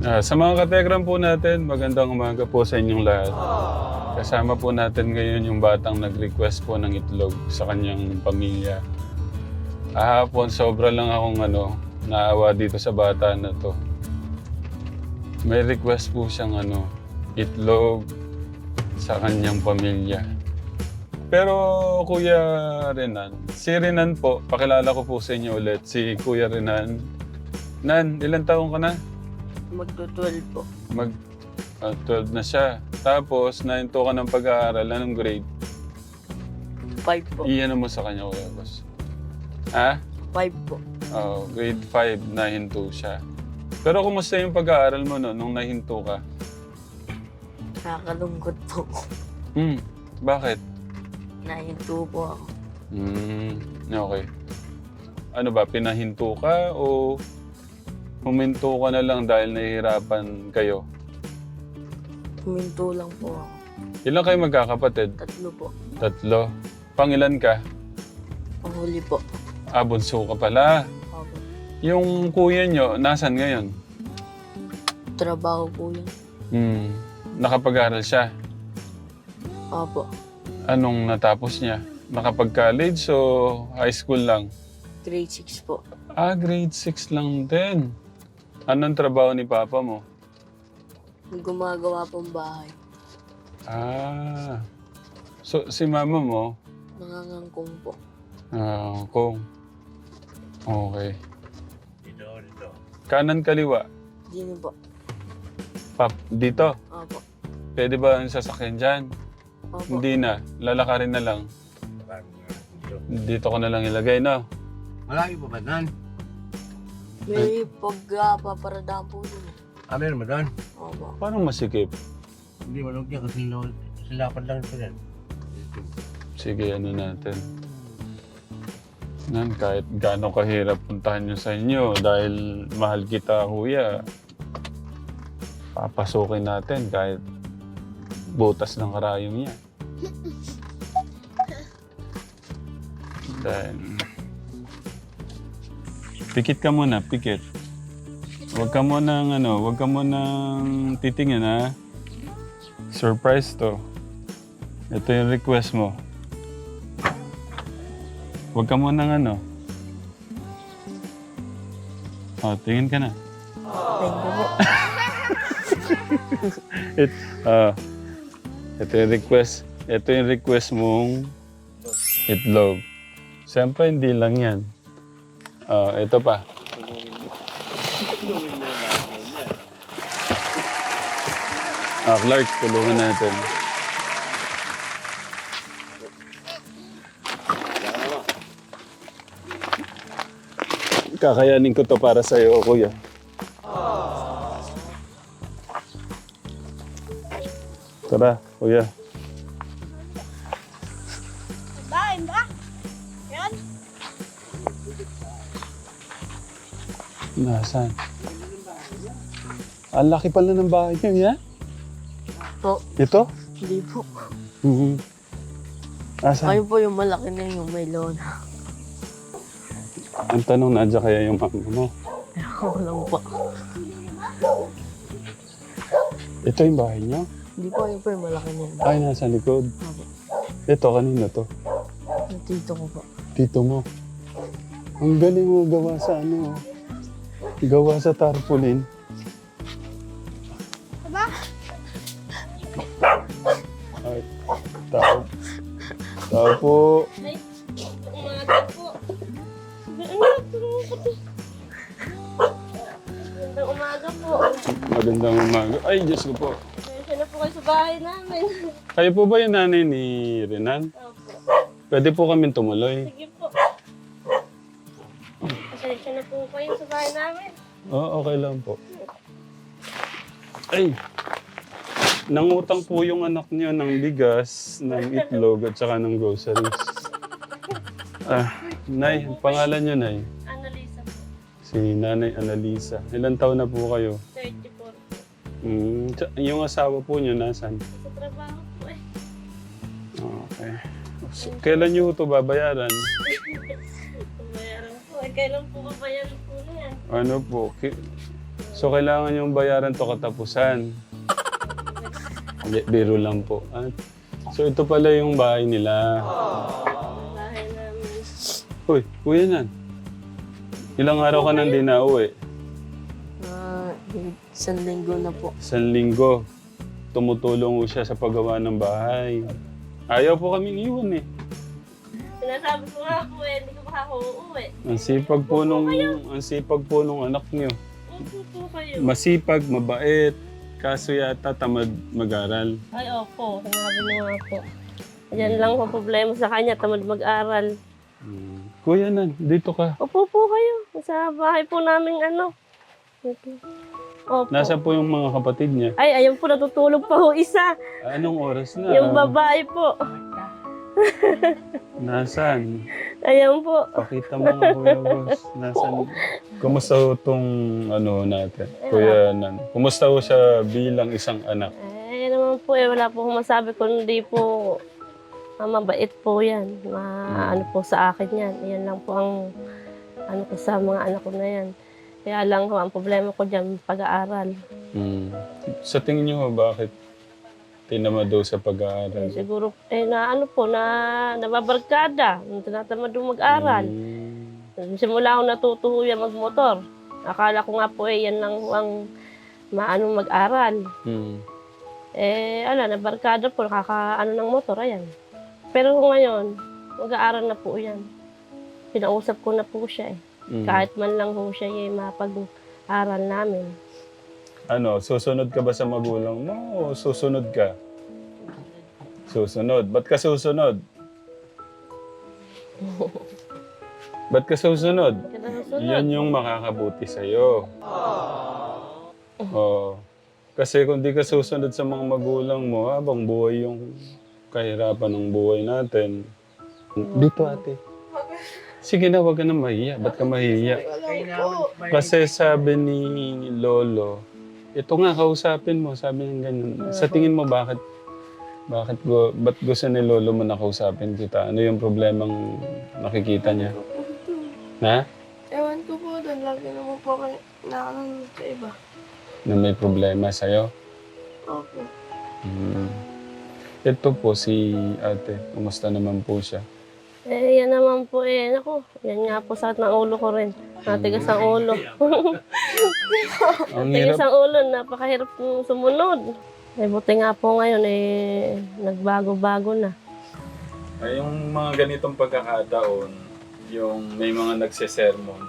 Ah, sa mga kategram po natin, magandang umaga po sa inyong lahat. Kasama po natin ngayon yung batang nag-request po ng itlog sa kanyang pamilya. Kahapon, sobra lang akong ano, naawa dito sa bata na to. May request po siyang ano, itlog sa kanyang pamilya. Pero Kuya Renan, si Renan po, pakilala ko po sa inyo ulit, si Kuya Renan. Nan, ilang taong ka na? Magto-12 po. Mag ah, 12 na siya. Tapos, nahinto ka ng pag-aaral. Anong grade? 5 po. Iyan mo sa kanya, Kuya Boss. Ha? 5 po. Oh, grade 5, nahinto siya. Pero kumusta yung pag-aaral mo no, nung nahinto ka? Nakakalungkot po. Hmm, bakit? Nahinto po ako. Hmm, okay. Ano ba, pinahinto ka o huminto ka na lang dahil nahihirapan kayo? Huminto lang po ako. Ilan kayo magkakapatid? Tatlo po. Tatlo. Pangilan ka? Panghuli po. Ah, bunso ka pala. Opo. Yung kuya nyo, nasan ngayon? Trabaho po yun. Hmm. Nakapag-aral siya. Opo. Anong natapos niya? Nakapag-college o high school lang? Grade 6 po. Ah, grade 6 lang din. Anong trabaho ni papa mo? Gumagawa pong bahay. Ah. So, si mama mo, Nangangangkong po. ah, kung... Okay. Kanan kaliwa. Dino po. Pap, dito. Opo. Pwede ba ang sasakyan dyan? Opo. Hindi na. Lalakarin na lang. Dito ko na lang ilagay, no? Malaki pa ba doon? May pagpaparadaan po yun. Ah, meron ba doon? Opo. Parang masikip. Hindi malog yan kasi no, silapan lang ito yan. Sige, ano natin. Nan, kahit gaano kahirap puntahan nyo sa inyo dahil mahal kita, kuya. Papasukin natin kahit butas ng karayom niya. Dahil... Pikit ka muna, pikit. Huwag ka munang ano, huwag ka munang titingin ha. Surprise to. Ito yung request mo. Huwag ka munang ano. Oh, tingin ka na. Thank you. It, ah, ito yung request. Ito yung request mong itlog. Siyempre, hindi lang yan. Ah, ito pa. Ah, Clark, tulungan natin. Kakayanin ko to para sa iyo, kuya. Tara, kuya. Nasaan? Ang laki pala ng bahay niyo, ya? Po. Ito? Hindi po. Mhm. Nasaan? Kayo po yung malaki na yung may lona. Ang tanong, nadya kaya yung mama mo? Ako lang po. Ito yung bahay niyo? Hindi po yun po yung malaki na yun. Ay, nasa likod. Opo. Ito, kanino to? Yung tito ko po. Tito mo. Ang galing mo gawa sa ano. oh. Gawa sa tarpaulin. Aba? Ay, tao. Tao po. Ay, umaga po. Magandang umaga po. Magandang umaga. Ay, Diyos ko po. Pasensya na po kayo sa bahay namin. Kayo po ba yung nanay ni Renan? Opo. Pwede po kami tumuloy. Sige po. Kayo sa bahay namin. Oo, okay lang po. Ay! Nangutang po yung anak niyo ng bigas, ng itlog, at saka ng groceries. Ah, Nay, pangalan niyo, Nay? Annalisa po. Si Nanay Annalisa. Ilan taon na po kayo? 34 po. Mm, tsa- yung asawa po niyo, nasan? Sa trabaho po eh. Okay. So, kailan niyo ito babayaran? Bayaran po. Eh, kailan po ba bayaran po? Ano po? Ki- So, kailangan yung bayaran to katapusan. Hindi, biro lang po. Ah, so, ito pala yung bahay nila. Bahay namin. Uy, kuya nan. Ilang araw ka nang di na uwi? Ah, isang linggo na po. Isang linggo. Tumutulong ko siya sa paggawa ng bahay. Ayaw po kaming iwan eh. Sinasabi ko nga po eh, hindi ko pa ako uuwi. Ang sipag po nung, ang sipag po nung anak niyo. Upo po kayo. Masipag, mabait. Kaso yata tamad mag-aral. Ay, opo. Sinabi niyo nga po. Yan lang po problema sa kanya, tamad mag-aral. Hmm. Kuya nan, dito ka. Upo po kayo. Sa bahay po namin ano. Opo. Nasa po yung mga kapatid niya. Ay, ayun po, natutulog pa ho isa. Anong oras na? Yung babae po. Nasaan? Ayun po. Pakita mo nga, Kuya Boss. Nasaan? Kumusta ho tong ano natin? Kuya Nan. Kumusta ho siya bilang isang anak? Eh, naman po eh, wala po akong masabi kundi po ah, mabait po yan. Ma, ano po sa akin yan. Yan lang po ang ano ko sa mga anak ko na yan. Kaya lang ho, ang problema ko dyan, pag-aaral. Hmm. Sa tingin niyo ho, bakit tinamad daw sa Eh, pag-aaral? siguro, eh, na ano po, na nababarkada. Tinatamad yung mag-aral. Hmm. Simula ako natutuho yan magmotor. Akala ko nga po eh, yan lang ang maano mag-aral. Hmm. Eh, ala, nabarkada po, nakakaano ng motor, ayan. Pero kung ngayon, mag-aaral na po yan. Pinausap ko na po siya eh. Hmm. Kahit man lang po siya eh, mapag-aral namin. Ano, susunod ka ba sa magulang mo o susunod ka? Susunod. Ba't ka susunod? Ba't ka susunod? Yan yung makakabuti sa'yo. Oo. Kasi kung di ka susunod sa mga magulang mo, habang buhay yung kahirapan ng buhay natin. Dito ate. Sige na, wag ka na mahiya. Ba't ka mahiya? Kasi sabi ni Lolo, ito nga, kausapin mo. Sabi niya ganyan. Sa tingin mo, bakit bakit go, ba't gusto ni Lolo mo na kausapin kita? Ano yung problemang nakikita niya? Na? Ewan ko po doon. Lagi naman po kayo nakalang sa iba. Na may problema sa'yo? Opo. Hmm. Ito po si ate. Kumusta naman po siya? Eh, yan naman po eh. Naku, yan nga po sakit ng ulo ko rin. Matigas ang ulo. Ang Matigas hirap. ang ulo, napakahirap ng sumunod. Eh, buti nga po ngayon eh, nagbago-bago na. Ay, yung mga ganitong pagkakataon, yung may mga nagsesermon,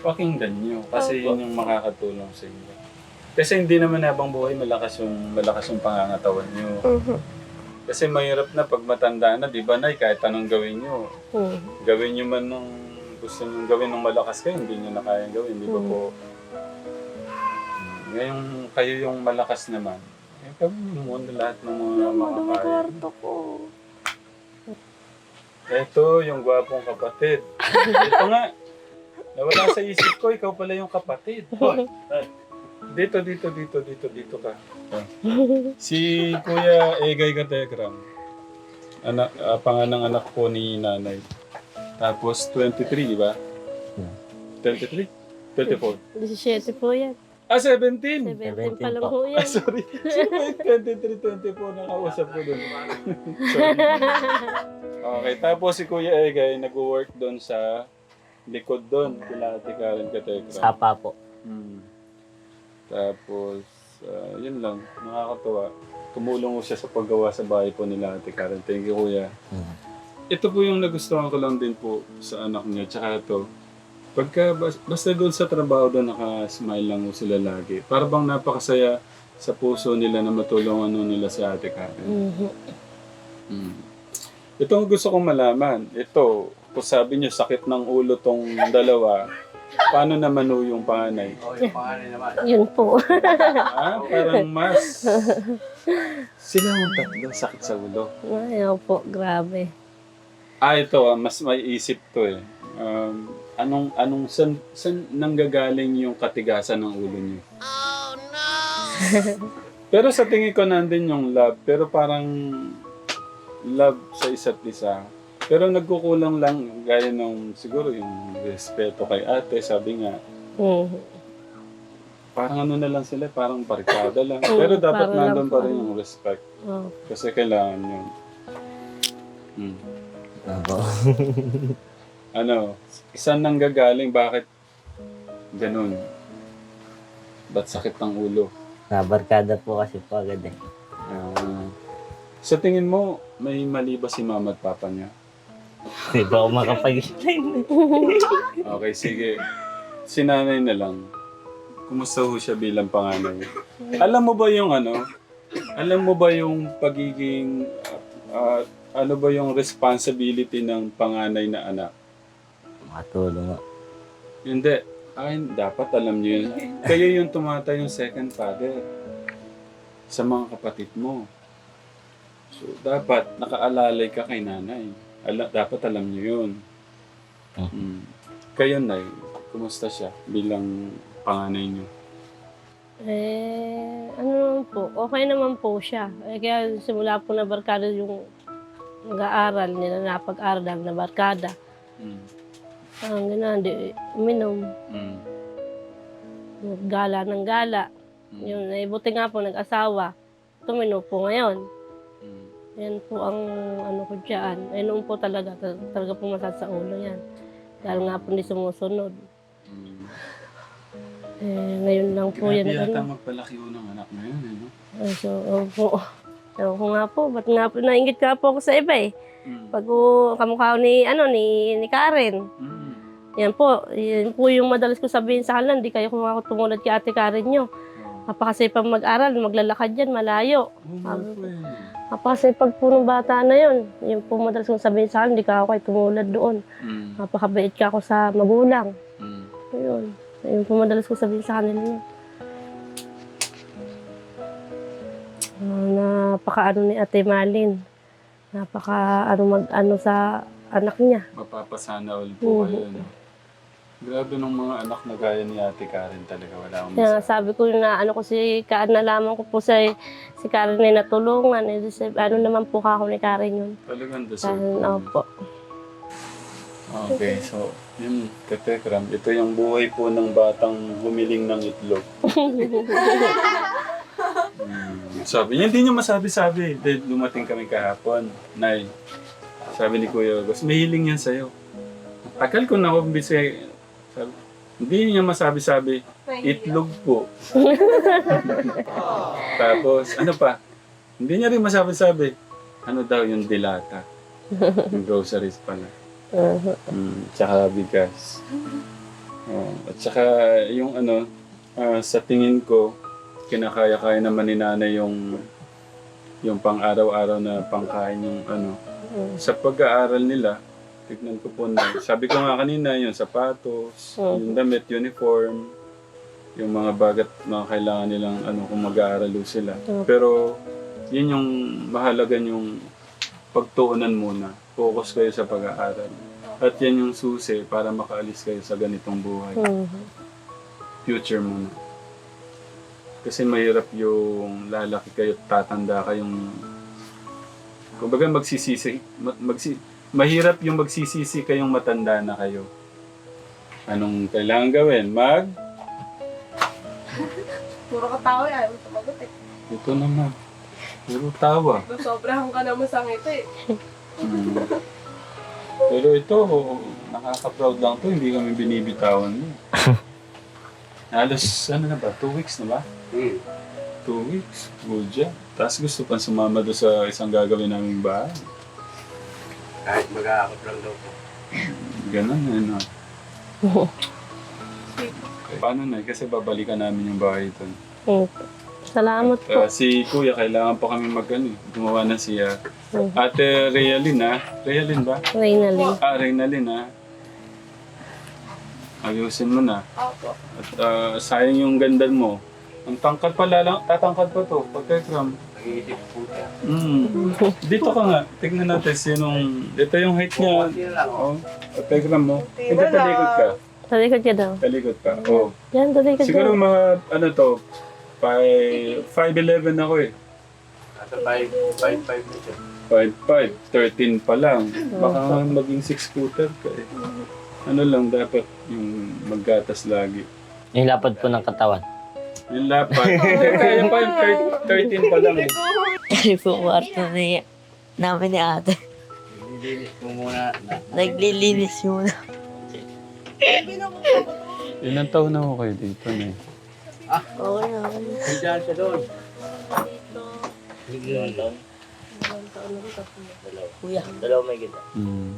pakinggan nyo. Kasi yun yung makakatulong sa inyo. Kasi hindi naman habang buhay malakas yung, malakas yung pangangatawan nyo. Kasi mahirap na pag matanda na, di ba, Nay, kahit anong gawin nyo, Hmm. gawin nyo man nung gusto nyo gawin ng malakas kayo, hindi nyo na kayang gawin, di ba Mm. po? Ngayon, kayo yung malakas naman. Eh, gawin nyo muna lahat ng mga makakaya. ko. Ito, yung gwapong kapatid. Ito nga. Nawala sa isip ko, ikaw pala yung kapatid. Hoy. Dito, dito, dito, dito, dito ka. Ah. Si Kuya Egay Katekram. Anak, uh, panganang anak po ni nanay. Tapos 23, di ba? 23? 24. 17 po yan. Ah, 17! 17 pa lang po Ah, yan. sorry. Sino ba yung 23, 24 na kausap ko doon? sorry. Okay, tapos si Kuya Egay nag-work doon sa likod doon, kila Ate Karen Katekra. Sapa po. Hmm. Tapos, ah, yun lang, nakakatuwa. Tumulong ko siya sa paggawa sa bahay po nila Ate Karen. Thank you, Kuya. Ito po yung nagustuhan ko lang din po sa anak niya. Tsaka ito, pagka, bas- basta doon sa trabaho doon, naka-smile lang po sila lagi. Para bang napakasaya sa puso nila na matulungan nun nila si Ate Karen. Mhm. Mm. Ito ang gusto kong malaman. Ito, kung sabi niyo sakit ng ulo tong dalawa, paano naman ho yung panganay? Oh, yung pangalan naman. Yun po. ah, parang mas... Sila ang tatlo sakit sa ulo. Ayaw po, grabe. Ah, ito, ah, mas may isip to eh. Um, anong, anong, san, san nanggagaling yung katigasan ng ulo niyo? Oh, no! pero sa tingin ko nandun yung love, pero parang love sa isa't isa. Pero nagkukulang lang, gaya nung siguro yung respeto kay ate, sabi nga, Mhm. parang ano na lang sila, parang barkada lang. Oo, Pero dapat lang nandun pa rin yung respect. Oh. Kasi kailangan yun. Hmm. Opo. Ano, saan nang gagaling? Bakit ganun? Ba't sakit ng ulo? Nabarkada po kasi po agad eh. Ah. sa tingin mo, may mali ba si mama at papa niya? Hindi po ako makapag-explain. Okay, sige. Si nanay na lang. Kumusta ho siya bilang panganay? Alam mo ba yung ano? Alam mo ba yung pagiging... ah, ano ba yung responsibility ng panganay na anak? Makatulong po. Hindi. Ay, dapat alam niyo yun. Kayo yung tumata yung second father sa mga kapatid mo. So, dapat nakaalalay ka kay nanay. Ala, dapat alam niyo yun. Mm. Kayo, Nay, kumusta siya bilang panganay niyo? Eh, ano naman po, okay naman po siya. Eh, kaya simula po na barkada yung nag-aaral nila, napag-aral lang na barkada. Mm. Ang gano'n, di uminom, Mm. gala ng gala. Mm. Yun, eh, buti nga po nag-asawa. Tumino po ngayon. Mm. Yan po ang ano ko dyan. Eh, noon po talaga, tal- talaga po masat sa ulo yan. Dahil nga po hindi sumusunod. Mm. Eh, ngayon lang po yan. Grabe yata Ano. magpalaki ho ng anak na yun, eh, no? Eh, so, opo. Ewan ko nga po, ba't nga po, naingit nga po ako sa iba eh. Mm. Pag uh, kamukha ko ni, ano, ni, ni Karen. Mm. Yan po, yan po yung madalas ko sabihin sa kanila, hindi kayo kung ako tumulad kay ate Karen nyo. Napakasipag mag-aral, maglalakad yan, malayo. Nga po eh. Napakasipag po bata na yun. Yung po madalas kong sabihin sa kanila, hindi ka ako kayo tumulad doon. Mm. Napakabait ka ako sa magulang. Mm. Ayun. Ayun po madalas ko sabihin sa kanila yun. Ah, napaka ano ni Ate Malin. Napaka ano mag ano sa anak niya. Mapapasana all po Mhm. kayo, no? Grabe nung mga anak na gaya ni Ate Karen talaga. Wala akong masabi. sabi ko na ano ko si Karen nalaman ko po sa si Karen na natulungan. Eh, ano naman po ka ako ni Karen yun. Talagang deserve Dahil, po. opo. Okay, so, yun, Katekram. Ito yung buhay po ng batang humiling ng itlog. Hmm, sabi niya, hindi niya masabi-sabi. Dahil lumating kami kahapon. Nay, sabi ni Kuya August, may hiling yan sa'yo. Tagal ko na kumbisi. Sabi, hindi niya masabi-sabi. Itlog po. Tapos, ano pa? Hindi niya rin masabi-sabi. Ano daw yung dilata? Yung groceries pala. Uh, Mm, tsaka bigas. Oh, at saka yung ano, ah, sa tingin ko, kinakaya-kaya naman ni nanay yung yung pang-araw-araw na pangkain yung ano. Mm. Sa pag-aaral nila, tignan ko po na, sabi ko nga kanina, yung sapatos, Mm. yung damit, uniform, yung mga bagat na kailangan nilang ano kung mag-aaral sila. Mm. Pero yun yung mahalaga yung pagtuunan muna. Focus kayo sa pag-aaral. At yan yung susi para makaalis kayo sa ganitong buhay. Mhm. Future muna. Kasi mahirap yung lalaki kayo, tatanda kayong... Kumbaga magsisisi, ma- magsi, mahirap yung magsisisi kayong matanda na kayo. Anong kailangan gawin? Mag? Puro katawa eh, ayaw mo sumagot eh. Ito naman. Puro tawa. Sobrahan ka naman sa ngiti eh. Mm. Pero ito, nakaka-proud lang to. Hindi kami binibitawan mo. Halos, ano na ba? Two weeks na ba? Hmm. Two weeks. Good job. Tapos gusto pang sumama doon sa isang gagawin naming bahay. Kahit mag-aakot lang daw po. Ganun, ano. Paano na? Kasi babalikan namin yung bahay ito. Mm. Salamat po. Uh, si Kuya, kailangan pa kami mag ano, eh, gumawa na siya. Mhm. Ate Realin, ha? Realin ba? Reynalyn. Ah, Reynalin, ha? Ayusin mo na. Opo. At ah, sayang yung ganda mo. Ang tangkad pala lang, tatangkad pa to. Pagkakram. Nag-iisip po siya. Mm. Dito ka nga. Tignan natin sinong... Ito yung height niya. Lang. Oh, pagkakram mo. Ito talikod ka. Talikod ka daw. Talikod ka. Oh. Yan, talikod Siguro daw. mga, ano to, 5, 5'11 ako eh. Nasa 5, 5, 5 na siya. 5'5", 13 pa lang. Baka maging 6 footer ka eh. Ano lang dapat yung maggatas lagi. Yung lapad po ng katawan. Yung lapat. Kaya pa yung thir- 13 pa lang eh. Kasi po kwarto ni namin ni ate. Nililinis ko muna. Na, Naglilinis muna. Ilan taon na ako kayo dito na eh? Na. okay na. Nandiyan siya doon. Dalawang taon. Kuya. Dalawa may ganda. Hmm.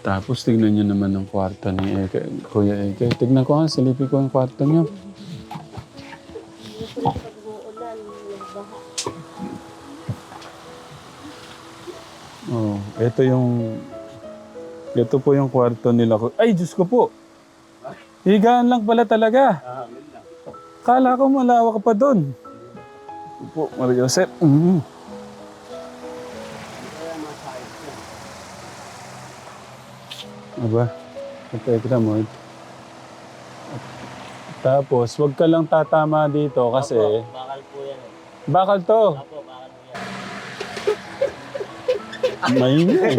Tapos tignan nyo naman ang kwarto ni Eke. Kuya Eke. Tignan ko nga, silipin ko ang kwarto niyo. Ito yung... Ito po yung kwarto nila. Ay, Diyos ko po! Higaan lang pala talaga. Kala ko malawak pa doon. Po, Maria Josep. Mm. Aba, ito mo. Tapos, wag ka lang tatama dito kasi... Bakal po yan eh. Bakal to. Opo, bakal po yan. Maingay.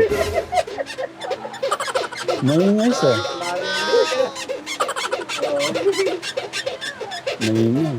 Maingay siya. Maingay.